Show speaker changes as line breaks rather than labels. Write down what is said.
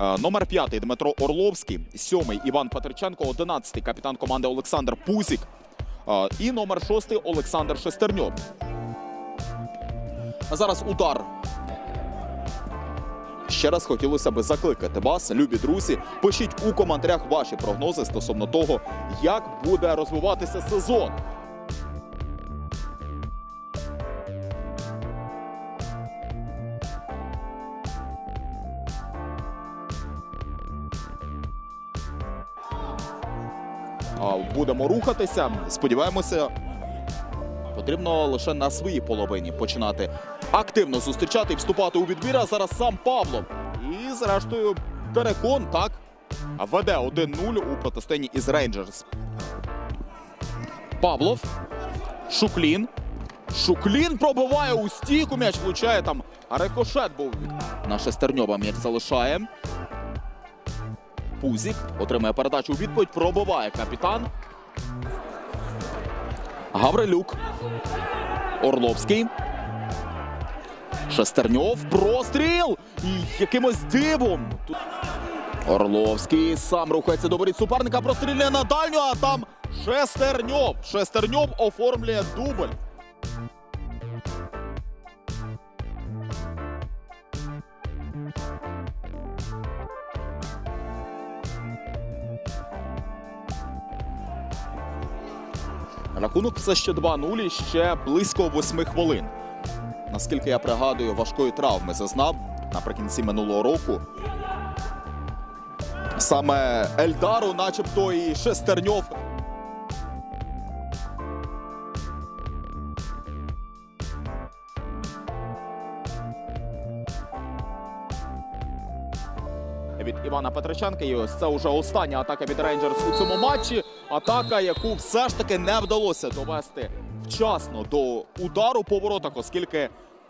Е, Номер п'ятий Дмитро Орловський, сьомий Іван Петриченко, одинадцятий капітан команди Олександр Пузік. Е, І номер шостий Олександр Шестерньов. А зараз удар. Ще раз хотілося би закликати вас, любі друзі. Пишіть у коментарях ваші прогнози стосовно того, як буде розвиватися сезон. Будемо рухатися. Сподіваємося, потрібно лише на своїй половині починати активно зустрічати і вступати у відбір. А зараз сам Павло. І зрештою Терекон так веде 1-0 у протистоянні із Рейнджерс. Павлов. Шуклін. Шуклін пробиває у стійку. М'яч влучає там. А рикошет був. На Шестерньова м'яч залишає. Пузік отримає передачу у відповідь. Пробиває капітан. Гаврилюк. Орловський. Шестерньов. Простріл! І якимось дивом. Орловський сам рухається до воріт суперника. Прострілює на дальню, а там Шестерньов. Шестерньов оформлює дубль. Рахунок все ще 2-0 ще близько 8 хвилин. Наскільки я пригадую, важкої травми зазнав наприкінці минулого року. Саме Ельдару, начебто, і Шестерньов. Від Івана Петриченка. І ось це вже остання атака від Рейнджерс у цьому матчі. Атака, яку все ж таки не вдалося довести вчасно до удару по воротах, оскільки